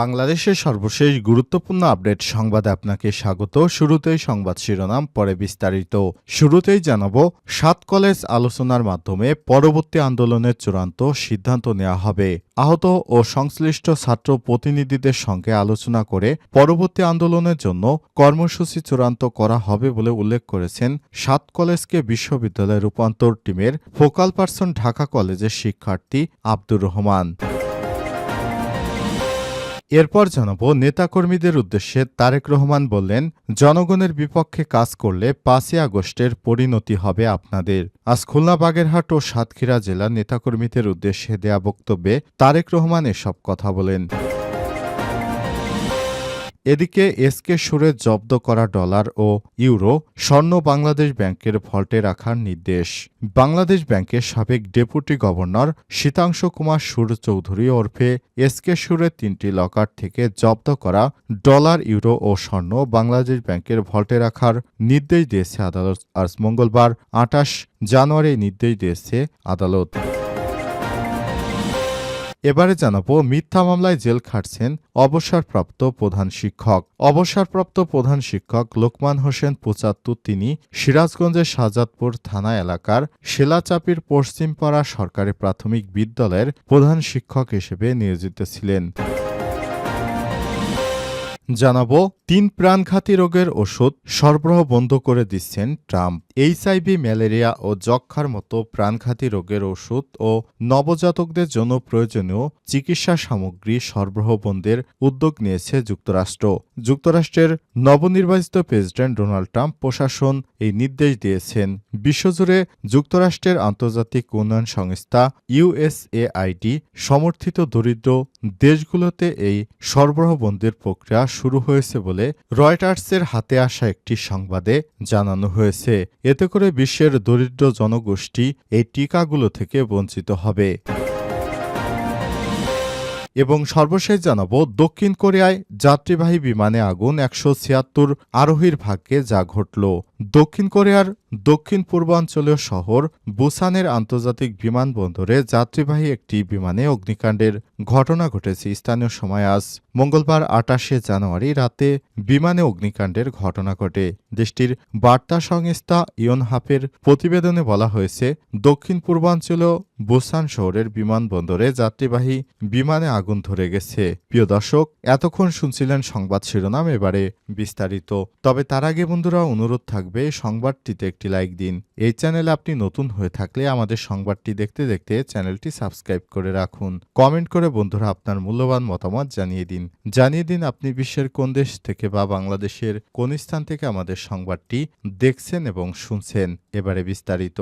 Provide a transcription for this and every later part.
বাংলাদেশের সর্বশেষ গুরুত্বপূর্ণ আপডেট সংবাদে আপনাকে স্বাগত। শুরুতেই সংবাদ শিরোনাম, পরে বিস্তারিত। শুরুতেই জানাব, সাত কলেজ আলোচনার মাধ্যমে পরবর্তী আন্দোলনের চূড়ান্ত সিদ্ধান্ত নেওয়া হবে। আহত ও সংশ্লিষ্ট ছাত্র প্রতিনিধিদের সঙ্গে আলোচনা করে পরবর্তী আন্দোলনের জন্য কর্মসূচি চূড়ান্ত করা হবে বলে উল্লেখ করেছেন সাত কলেজকে বিশ্ববিদ্যালয় রূপান্তর টিমের ফোকাল পার্সন ঢাকা কলেজের শিক্ষার্থী আব্দুর রহমান। এরপর জানাব নেতাকর্মীদের উদ্দেশ্যে তারেক রহমান বললেন, জনগণের বিপক্ষে কাজ করলে পাঁচই আগস্টের পরিণতি হবে আপনাদের। আজ খুলনা, বাগেরহাট ও সাতক্ষীরা জেলা নেতাকর্মীদের উদ্দেশ্যে দেয়া বক্তব্যে তারেক রহমান এসব কথা বলেন। এদিকে এসকে সুরে জব্দ করা ডলার ও ইউরো স্বর্ণ বাংলাদেশ ব্যাংকের ভল্টে রাখার নির্দেশ। বাংলাদেশ ব্যাংকের সাবেক ডেপুটি গভর্নর শীতাংশ কুমার সুর চৌধুরী ওরফে এসকে সুরের তিনটি লকার থেকে জব্দ করা ডলার, ইউরো ও স্বর্ণ বাংলাদেশ ব্যাংকের ভল্টে রাখার নির্দেশ দিয়েছে আদালত। আজ মঙ্গলবার আটাশ জানুয়ারি নির্দেশ দিয়েছে আদালত। এবারে জানাব, মিথ্যা মামলায় জেল খাটছেন অবসরপ্রাপ্ত প্রধান শিক্ষক। অবসরপ্রাপ্ত প্রধান শিক্ষক লোকমান হোসেন পঁচাত্তর, তিনি সিরাজগঞ্জের শাহজাদপুর থানা এলাকার শিলাচাপির পশ্চিমপাড়া সরকারি প্রাথমিক বিদ্যালয়ের প্রধান শিক্ষক হিসেবে নিয়োজিত ছিলেন। জানাব, তিন প্রাণঘাতী রোগের ওষুধ সরবরাহ বন্ধ করে দিচ্ছেন ট্রাম্প। এইচআইভি, ম্যালেরিয়া ও যক্ষার মতো প্রাণঘাতী রোগের ওষুধ ও নবজাতকদের জন্য প্রয়োজনীয় চিকিৎসা সামগ্রী সরবরাহ বন্ধের উদ্যোগ নিয়েছে যুক্তরাষ্ট্র। যুক্তরাষ্ট্রের নবনির্বাচিত প্রেসিডেন্ট ডোনাল্ড ট্রাম্প প্রশাসন এই নির্দেশ দিয়েছেন। বিশ্বজুড়ে যুক্তরাষ্ট্রের আন্তর্জাতিক উন্নয়ন সংস্থা ইউএসএআইডি সমর্থিত দরিদ্র দেশগুলোতে এই সরবরাহ বন্ধের প্রক্রিয়া শুরু হয়েছে বলে রয়টার্সের হাতে আসা একটি সংবাদে জানানো হয়েছে। এতে করে বিশ্বের দরিদ্র জনগোষ্ঠী এই টিকাগুলো থেকে বঞ্চিত হবে। এবং সর্বশেষ জানাব, দক্ষিণ কোরিয়ায় যাত্রীবাহী বিমানে আগুন একশো ছিয়াত্তর আরোহীর ভাগ্যে যা ঘটল। দক্ষিণ কোরিয়ার দক্ষিণ পূর্বাঞ্চলীয় শহর বুসানের আন্তর্জাতিক বিমানবন্দরে যাত্রীবাহী একটি বিমানে অগ্নিকাণ্ডের ঘটনা ঘটেছে। স্থানীয় সময় আজ মঙ্গলবার আটাশে জানুয়ারি রাতে বিমানে অগ্নিকাণ্ডের ঘটনা ঘটে। দেশটির বার্তা সংস্থা ইয়নহাপের প্রতিবেদনে বলা হয়েছে, দক্ষিণ পূর্বাঞ্চলীয় বুসান শহরের বিমানবন্দরে যাত্রীবাহী বিমানে আগুন ধরে গেছে। প্রিয় দর্শক, এতক্ষণ শুনছিলেন সংবাদ শিরোনাম, এবারে বিস্তারিত। তবে তার আগে বন্ধুরা, অনুরোধ থাকবে সংবাদটিতে একটি লাইক দিন। এই চ্যানেলে আপনি নতুন হয়ে থাকলে আমাদের সংবাদটি দেখতে দেখতে চ্যানেলটি সাবস্ক্রাইব করে রাখুন। কমেন্ট করে বন্ধুরা আপনার মূল্যবান মতামত জানিয়ে দিন। জানিয়ে দিন আপনি বিশ্বের কোন দেশ থেকে বা বাংলাদেশের কোন স্থান থেকে আমাদের সংবাদটি দেখছেন এবং শুনছেন। এবারে বিস্তারিত।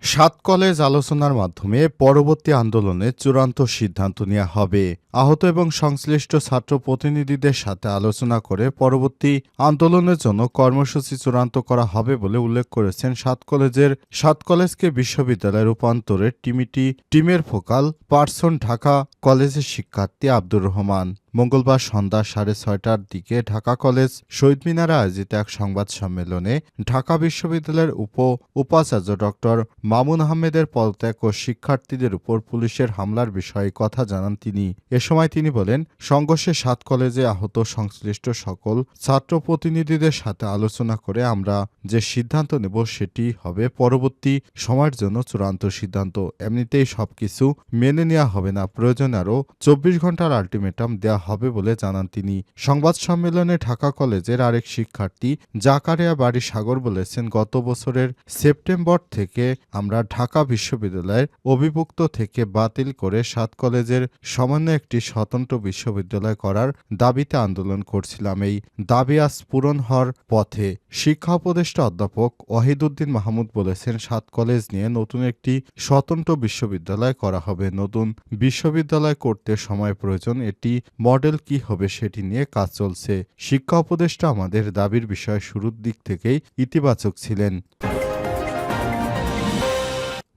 সাত কলেজ আলোচনার মাধ্যমে পরবর্তী আন্দোলনে চূড়ান্ত সিদ্ধান্ত নেওয়া হবে। আহত এবং সংশ্লিষ্ট ছাত্র প্রতিনিধিদের সাথে আলোচনা করে পরবর্তী আন্দোলনের জন্য কর্মসূচি চূড়ান্ত করা হবে বলে উল্লেখ করেছেন সাত কলেজের সাত কলেজকে বিশ্ববিদ্যালয়ে রূপান্তরের টিমিটি টিমের ফোকাল পার্সন ঢাকা কলেজের শিক্ষার্থী আব্দুর রহমান। মঙ্গলবার সন্ধ্যা সাড়ে ছয়টার দিকে ঢাকা কলেজ শহীদ মিনারে আয়োজিত এক সংবাদ সম্মেলনে ঢাকা বিশ্ববিদ্যালয়ের উপ উপাচার্য ডক্টর মামুন আহমেদের পদত্যাগ ও শিক্ষার্থীদের উপর পুলিশের হামলার বিষয়ে কথা জানান তিনি। এ সময় তিনি বলেন, সংঘর্ষে সাত কলেজে আহত সংশ্লিষ্ট সকল ছাত্র প্রতিনিধিদের সাথে আলোচনা করে আমরা যে সিদ্ধান্ত নেব সেটি হবে পরবর্তী সময়ের জন্য চূড়ান্ত সিদ্ধান্ত। এমনিতেই সবকিছু মেনে নেওয়া হবে না। প্রয়োজন আরও চব্বিশ ঘণ্টার আলটিমেটাম দেওয়া হবে বলে জানান তিনি। সংবাদ সম্মেলনে ঢাকা কলেজের আরেক শিক্ষার্থী জাকারিয়া বাড়ি সাগর বলেছেন, গত বছরের সেপ্টেম্বর থেকে আমরা ঢাকা বিশ্ববিদ্যালয়ের অভিভুক্ত থেকে বাতিল করে সাত কলেজের সমন্বয়ে একটি স্বতন্ত্র বিশ্ববিদ্যালয় করার দাবিতে আন্দোলন করছিলাম। এই দাবি আজ পূরণ হওয়ার পথে শিক্ষা উপদেষ্টা অধ্যাপক ওয়াহিদুদ্দিন মাহমুদ বলেছেন, সাত কলেজ নিয়ে নতুন একটি স্বতন্ত্র বিশ্ববিদ্যালয় করা হবে। নতুন বিশ্ববিদ্যালয় করতে সময় প্রয়োজন, এটি মডেল কি হবে সেটি নিয়ে কাজ চলছে। শিক্ষা উপদেষ্টা আমাদের দাবির বিষয়ে শুরুর দিক থেকেই ইতিবাচক ছিলেন।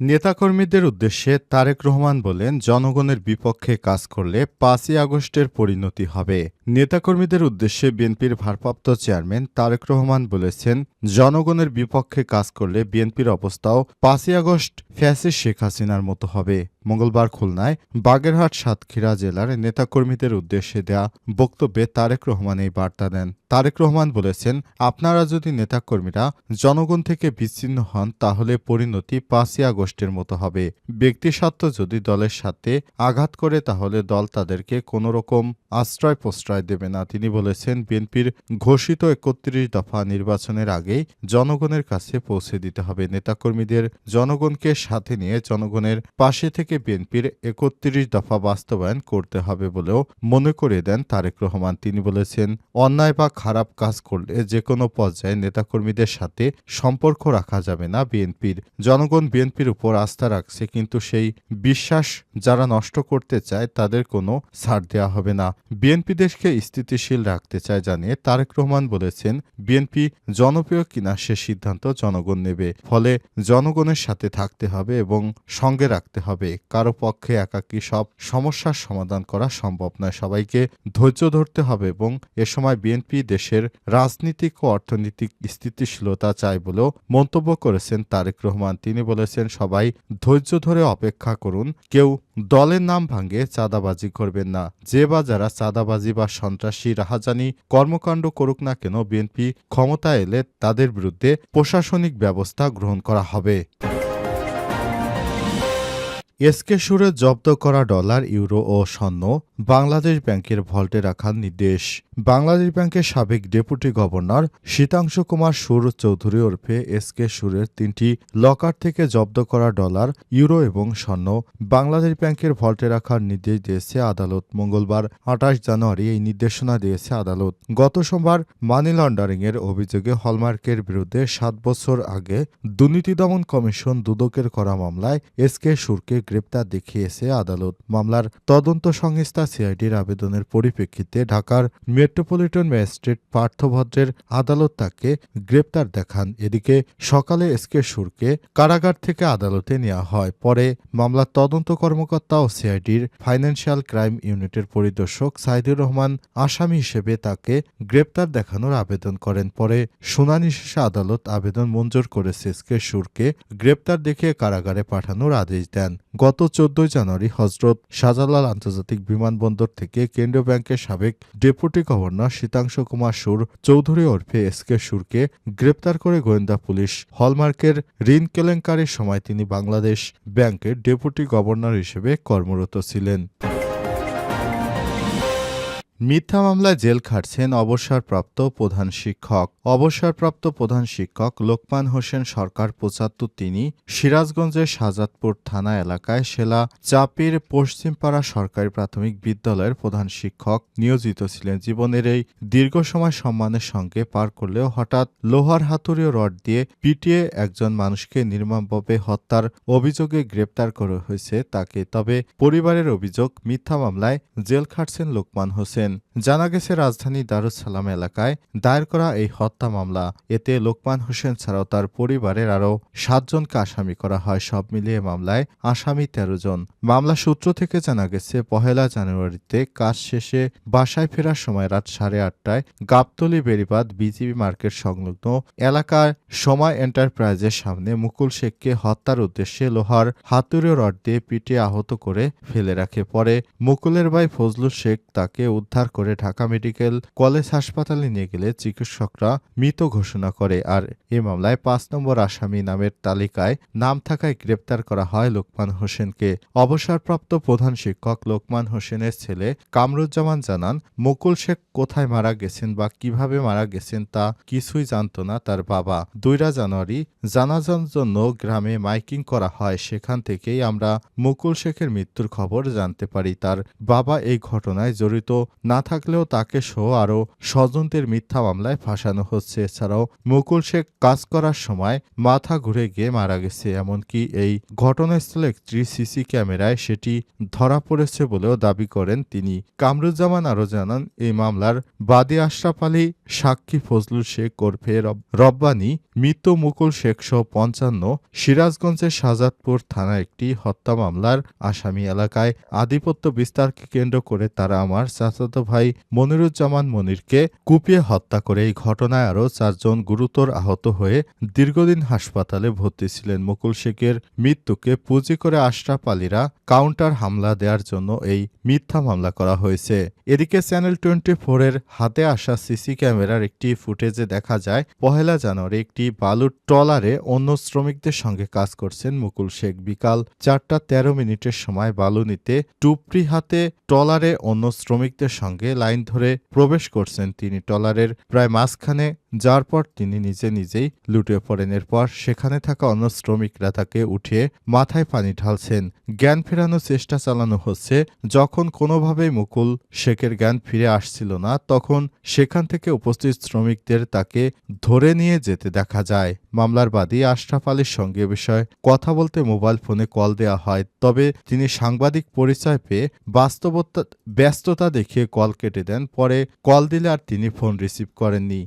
নেতাকর্মীদের উদ্দেশ্যে তারেক রহমান বলেন জনগণের বিপক্ষে কাজ করলে পাঁচই আগস্টের পরিণতি হবে। নেতাকর্মীদের উদ্দেশ্যে বিএনপির ভারপ্রাপ্ত চেয়ারম্যান তারেক রহমান বলেছেন, জনগণের বিপক্ষে কাজ করলে বিএনপির অবস্থাও পাঁচই আগস্ট ফ্যাসিস শেখ হাসিনার মতো হবে। মঙ্গলবার খুলনায় বাগেরহাট সাতক্ষীরা জেলার নেতাকর্মীদের উদ্দেশ্যে দেয়া বক্তব্যে তারেক রহমান এই বার্তা দেন। তারেক রহমান বলেছেন, আপনারা যদি নেতাকর্মীরা জনগণ থেকে বিচ্ছিন্ন হন, তাহলে পরিণতি পাঁচই আগস্টের মতো হবে। ব্যক্তিস্বার্থ যদি দলের সাথে আঘাত করে, তাহলে দল তাদেরকে কোনো রকম আশ্রয় প্রশ্রয় দেবে না। তিনি বলেছেন, বিএনপির ঘোষিত একত্রিশ দফা নির্বাচনের আগেই জনগণের কাছে পৌঁছে দিতে হবে। নেতাকর্মীদের জনগণকে সাথে নিয়ে জনগণের পাশে থেকে বিএনপির একত্রিশ দফা বাস্তবায়ন করতে হবে বলেও মনে করিয়ে দেন তারেক রহমান। তিনি বলেছেন, অন্যায় বা খারাপ কাজ করলে যে কোনো পর্যায়ে নেতাকর্মীদের সাথে সম্পর্ক রাখা যাবে না বিএনপির। জনগণ বিএনপির উপর আস্থা রাখছে, কিন্তু সেই বিশ্বাস যারা নষ্ট করতে চায় তাদের কোনো ছাড় দেওয়া হবে না। বিএনপি দেশকে স্থিতিশীল রাখতে চায় জানিয়ে তারেক রহমান বলেছেন, বিএনপি জনপ্রিয় কিনা সে সিদ্ধান্ত জনগণ নেবে। ফলে জনগণের সাথে থাকতে হবে এবং সঙ্গে রাখতে হবে। কারও পক্ষে একাকী সব সমস্যার সমাধান করা সম্ভব নয়। সবাইকে ধৈর্য ধরতে হবে এবং এ সময় বিএনপি দেশের রাজনীতিক ও অর্থনৈতিক স্থিতিশীলতা চায় বলেও মন্তব্য করেছেন তারেক রহমান। তিনি বলেছেন, সবাই ধৈর্য ধরে অপেক্ষা করুন। কেউ দলের নাম ভাঙ্গে চাঁদাবাজি করবেন না। যে বা যারা চাঁদাবাজি বা সন্ত্রাসী, রাহাজানি, কর্মকাণ্ড করুক না কেন বিএনপি ক্ষমতা এলে তাদের বিরুদ্ধে প্রশাসনিক ব্যবস্থা গ্রহণ করা হবে। এসকে সুরে জব্দ করা ডলার, ইউরো ও স্বর্ণ বাংলাদেশ ব্যাংকের ভল্টে রাখার নির্দেশ। বাংলাদেশ ব্যাংকের সাবেক ডেপুটি গভর্নর শীতাংশু কুমার সুর চৌধুরী ওরফে এসকে সুরের তিনটি লকার থেকে জব্দ করা ডলার, ইউরো এবং স্বর্ণ বাংলাদেশ ব্যাংকের ভল্টে রাখার নির্দেশ দিয়েছে আদালত। মঙ্গলবার, আঠাশ জানুয়ারি এই নির্দেশনা দিয়েছে আদালত। গত সোমবার মানি লন্ডারিংয়ের অভিযোগে হলমার্কের বিরুদ্ধে সাত বছর আগে দুর্নীতি দমন কমিশন দুদকের করা মামলায় এসকে সুরকে গ্রেপ্তার দেখিয়েছে আদালত। মামলার তদন্ত সংস্থা সিআইডির আবেদনের পরিপ্রেক্ষিতে ঢাকার মেট্রোপলিটন ম্যাজিস্ট্রেট পার্থভদ্রের আদালত তাকে গ্রেপ্তার দেখান। এদিকে সকালে এসকে সুরকে কারাগার থেকে আদালতে নেওয়া হয়। পরে মামলার তদন্ত কর্মকর্তা ও সিআইডির ফাইন্যান্সিয়াল ক্রাইম ইউনিটের পরিদর্শক সাইদুর রহমান আসামি হিসেবে তাকে গ্রেপ্তার দেখানোর আবেদন করেন। পরে শুনানি শেষে আদালত আবেদন মঞ্জুর করেছে এসকে সুরকে গ্রেপ্তার দেখিয়ে কারাগারে পাঠানোর আদেশ দেন। গত চোদ্দই জানুয়ারি হজরত শাহজালাল আন্তর্জাতিক বিমানবন্দর থেকে কেন্দ্রীয় ব্যাংকের সাবেক ডেপুটি গভর্নর শীতাংশ কুমার সুর চৌধুরী ওরফে এস কে সুরকে গ্রেপ্তার করে গোয়েন্দা পুলিশ হলমার্কের ঋণ কেলেঙ্কারির সময় তিনি বাংলাদেশ ব্যাংকের ডেপুটি গভর্নর হিসেবে কর্মরত ছিলেন। মিথ্যা মামলায় জেল খাটছেন অবসরপ্রাপ্ত প্রধান শিক্ষক। অবসরপ্রাপ্ত প্রধান শিক্ষক লোকমান হোসেন সরকার পঁচাত্তর, তিনি সিরাজগঞ্জের শাহজাদপুর থানা এলাকায় সেলা চাপির পশ্চিমপাড়া সরকারি প্রাথমিক বিদ্যালয়ের প্রধান শিক্ষক নিয়োজিত ছিলেন। জীবনের এই দীর্ঘ সময় সম্মানের সঙ্গে পার করলেও হঠাৎ লোহার হাতুড়ি রড দিয়ে পিটিয়ে একজন মানুষকে নির্মমভাবে হত্যার অভিযোগে গ্রেপ্তার করা হয়েছে তাকে। তবে পরিবারের অভিযোগ, মিথ্যা মামলায় জেল খাটছেন লোকমান হোসেন। জানা গেছে রাজধানী দারুসালাম এলাকায় দায়ের করা এই হত্যা মামলা। এতে লোকমান হোসেন ছাড়াও তার পরিবারের আরও সাতজনকে আসামি করা হয়। সব মিলিয়ে মামলায় আসামি তেরো জন। মামলা সূত্র থেকে জানা গেছে, পহেলা জানুয়ারিতে কাজ শেষে বাসায় ফেরার সময় রাত সাড়ে আটটায় গাবতলি বেড়িবাদ বিজিবি মার্কেট সংলগ্ন এলাকার সময় এন্টারপ্রাইজের সামনে মুকুল শেখকে হত্যার উদ্দেশ্যে লোহার হাতুড়ে রড দিয়ে পিটিয়ে আহত করে ফেলে রাখে। পরে মুকুলের ভাই ফজলুল শেখ তাকে উদ্ধার করে ঢাকা মেডিকেল কলেজ হাসপাতালে নিয়ে গেলে চিকিৎসকরা মৃত ঘোষণা করে। আর এ মামলায় পাঁচ নম্বর আসামি নামের তালিকায় নাম থাকায় গ্রেপ্তার করা হয় লোকমান হোসেনকে। অবসরপ্রাপ্ত প্রধান শিক্ষক লোকমান হোসেনের ছেলে কামরুজ্জামান জানান, মুকুল শেখ কোথায় মারা গেছেন বা কীভাবে মারা গেছেন তা কিছুই জানত না তার বাবা। দুইরা জানুয়ারি জানাজার জন্য গ্রামে মাইকিং করা হয়। সেখান থেকেই আমরা মুকুল শেখের মৃত্যুর খবর জানতে পারি। তার বাবা এই ঘটনায় জড়িত না থাকলেও তাকে সহ আরও স্বজনদের মিথ্যা মামলায় ফাঁসানো হচ্ছে। এছাড়াও মুকুল শেখ কাজ করার সময় মাথা ঘুরে গিয়ে মারা গেছে। এমনকি এই ঘটনাস্থলে একটি সিসি ক্যামেরায় সেটি ধরা পড়েছে বলেও দাবি করেন তিনি। কামরুজ্জামান আরও জানান, এই মামলার বাদী আশরাফ আলী, সাক্ষী ফজলুল শেখ ওরফে রব- রব্বানী, মৃত মুকুল শেখ সহ পঞ্চান্ন, সিরাজগঞ্জের শাহজাদপুর থানা একটি হত্যা মামলার আসামি এলাকায় আধিপত্য বিস্তারকে কেন্দ্র করে তারা আমার চাচাতো ভাই মনিরুজ্জামান মনিরকে কুপিয়ে হত্যা করে এই ঘটনায় আরও চারজন গুরুতর আহত হয়ে দীর্ঘদিন হাসপাতালে ভর্তি ছিলেন। মুকুল শেখের মৃত্যুকে পুঁজি করে আশরাফ আলীরা কাউন্টার হামলা দেওয়ার জন্য এই মিথ্যা মামলা করা হয়েছে। এদিকে চ্যানেল টোয়েন্টি ফোরের হাতে আসা সিসি ক্যামেরার একটি ফুটেজে দেখা যায়, পহেলা জানুয়ারি একটি বালুর ট্রলারে অন্য শ্রমিকদের সঙ্গে কাজ করছেন মুকুল শেখ। বিকাল চারটা তেরো মিনিটের সময় বালু নিতে টুপরি হাতে ট্রলারে অন্য শ্রমিকদের সঙ্গে লাইন ধরে প্রবেশ করছেন তিনি। টলারের প্রায় মাঝখানে যার পর তিনি নিজে নিজেই লুটে পড়েন। এরপর সেখানে থাকা অন্য শ্রমিকরা তাকে উঠিয়ে মাথায় পানি ঢালছেন। জ্ঞান ফেরানোর চেষ্টা চালানো হচ্ছে। যখন কোনোভাবেই মুকুল শেখের জ্ঞান ফিরে আসছিল না, তখন সেখান থেকে উপস্থিত শ্রমিকদের তাকে ধরে নিয়ে যেতে দেখা যায়। মামলার বাদী আশরাফ আলীর সঙ্গে বিষয়ে কথা বলতে মোবাইল ফোনে কল দেওয়া হয়। তবে তিনি সাংবাদিক পরিচয় পেয়ে বাস্তবতা, ব্যস্ততা দেখিয়ে কল কেটে দেন। পরে কল দিলে আর তিনি ফোন রিসিভ করেননি।